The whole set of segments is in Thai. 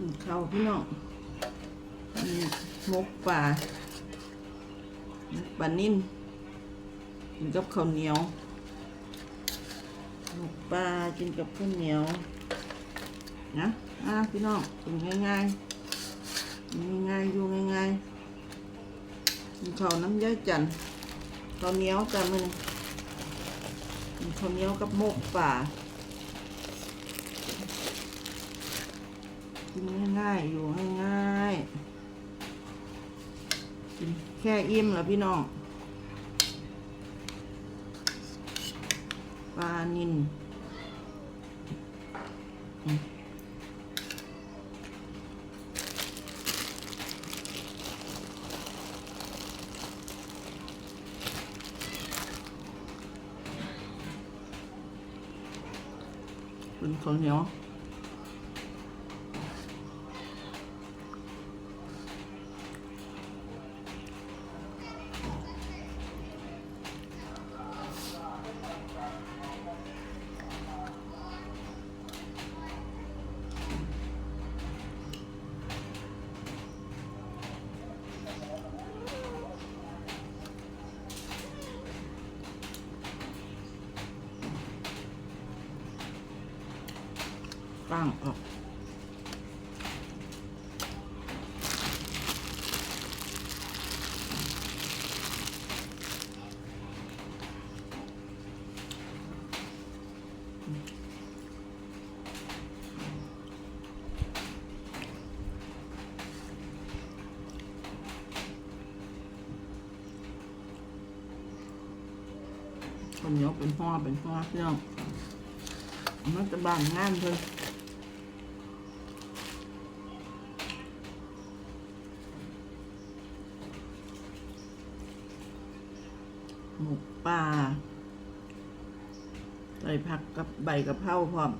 กินข้าพี่น้องมีหมกป่าปลานิ่นกินกับข้าวเหนียวหมกปลากินกับข้าวเหนียวนะอะพี่น้องกินง่ายๆง่ายๆอยู่ง่ายๆกินข้าวน้ำย้อยจันข้าวเหนียวจ้ะมึงกินข้าวเหนียวกับมกป่า กินง่ายๆ อยู่ง่ายๆกินแค่อิ่มแล้วพี่น้องปลานินเป็นข้าวเหนียว ตั้งออกคนเหนียวเป็น หมกปลาใส่ผักกับใบกะเพราพร้อม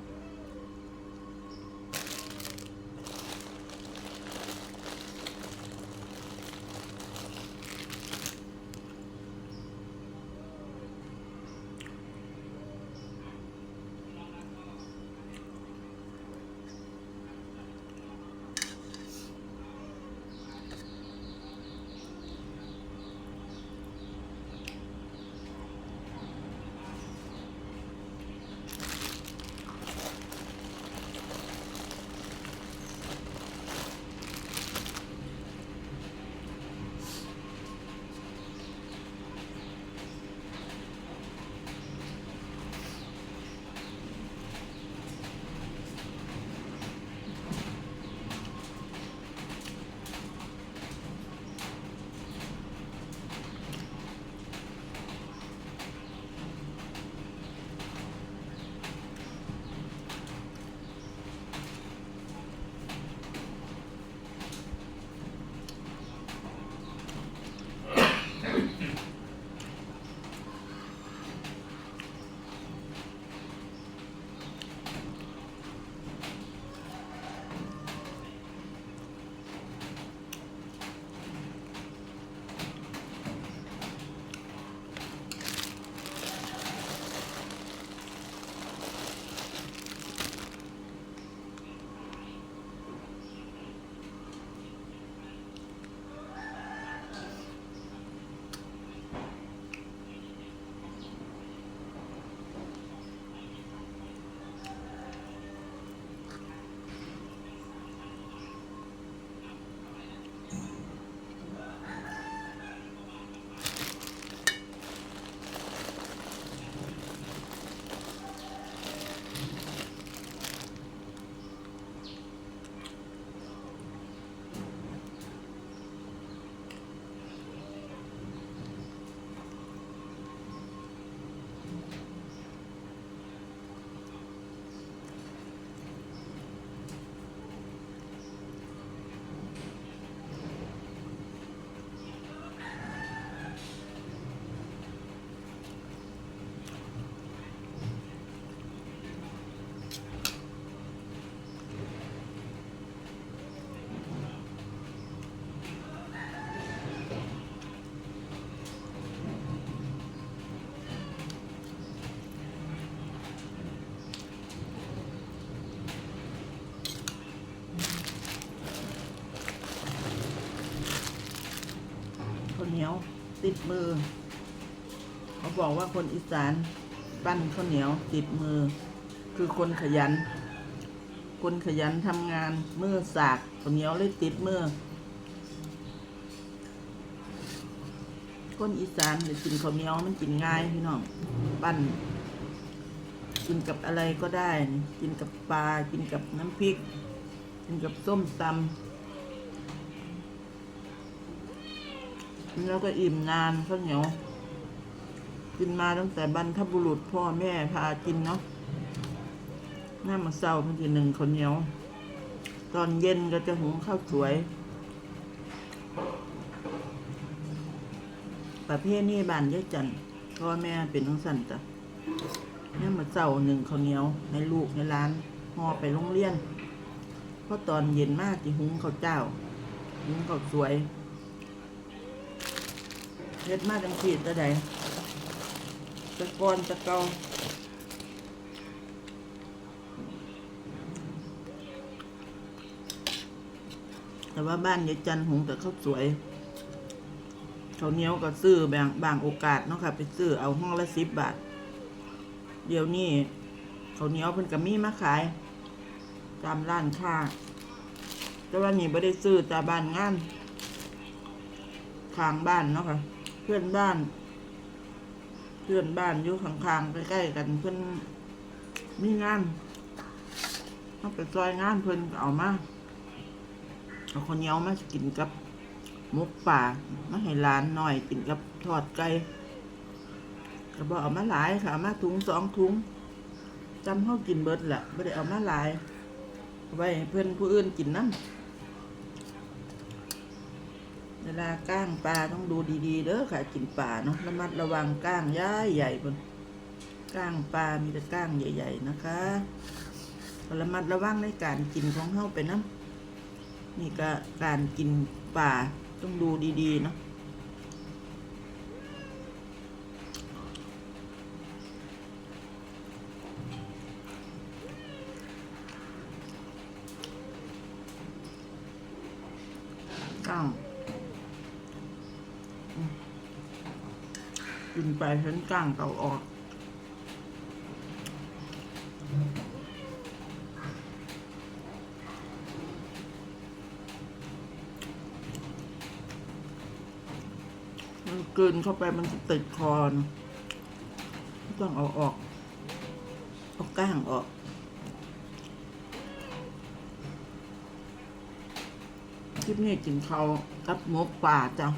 ติดมือ เขาบอกว่าคนอีสานปั้นข้าวเหนียว ติดมือ คือคนขยัน คนขยันทำงานมือสากข้าวเหนียวเลยติดมือ คนอีสานเนี่ยกินข้าวเหนียวมันกินง่ายพี่น้องปั้นกินกับอะไรก็ได้ กินกับปลา กินกับน้ำพริก กินกับส้มตำ แล้วก็อิ่มนานข้าวเหนียว กินมาตั้งแต่บรรพบุรุษพ่อแม่พากินเนาะหน้ามาเศร้ามันทีหนึ่งข้าวเหนียว ตอนเย็นก็จะหุงข้าวสวย ประเภทนี้บานยายจันพ่อแม่เป็นทั้งสันจ้ะเนี่ยมาเจ้าหนึ่งข้าวเหนียวให้ลูกในร้านห่อไปโรงเรียนเพราะตอนเย็นมากจะหุงข้าวเจ้า หุงข้าวสวย เฮ็ดมาจังขีดตะใดตะกอนตะเกาแต่ว่าบ้านยายจันทร์หุงแต่ข้าวสวยเขาเหนียวก็ซื้อบงบางโอกาสเนาะค่ะ ไปซื้อเอาห้องละสิบบาท เดี๋ยวนี้เขาเหนียวเพิ่นก็มีมาขาย ตามร้านค้าแต่ว่านี่ไม่ได้ซื้อตามบ้านงานข้างบ้านเนาะค่ะ พื่อนบ้าน เพื่อนบ้านอยู่ข้างๆใกล้ๆกันเพิ่อนมีงานต้องไปซอยงานเพิ่อนเอามาเอาข้าวเนียวมากินกับหมกป่ามาให้หลานหน่อยกินกับทอดไก่ก็บอกเอามาหลายค่ะมาถุงสองถุงจำเขากินเบิดแหละไม่ได้เอามาหลายไว้เพื่อนผู้อื่นกินน้ำ เวลาก้างปลาต้องดูดีๆเด้อค่ะกินปลาเนาะระมัดระวังก้างย้ายใหญ่บนก้างปลามีแต่ก้างใหญ่ ๆ นะคะระมัดระวังในการกินของเฮาไปน้ำนี่ก็การกินปลาต้องดูดีๆเนาะก้างอืม กินไปเห็นก้างเก่าออก มันกลืนเข้าไปมันจะติดคอนต้องเอาออก เอาก้างออกคลิปนี้กินข้ากับหมกป่าจ้ะ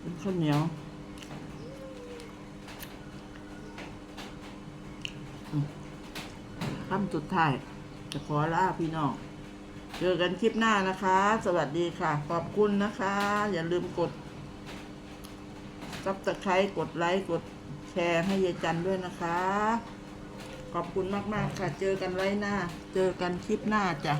เป็น ข้าวเหนียวอืมคำสุดท้าย จะขอลาพี่น้อง เจอกันคลิปหน้านะคะ สวัสดีค่ะ ขอบคุณนะคะ อย่าลืมกดซับสไครต์กดไลค์กดแชร์ให้ยายจันด้วยนะคะ ขอบคุณมาก ๆ ค่ะ เจอกันไว้หน้า เจอกันคลิปหน้าจ้ะ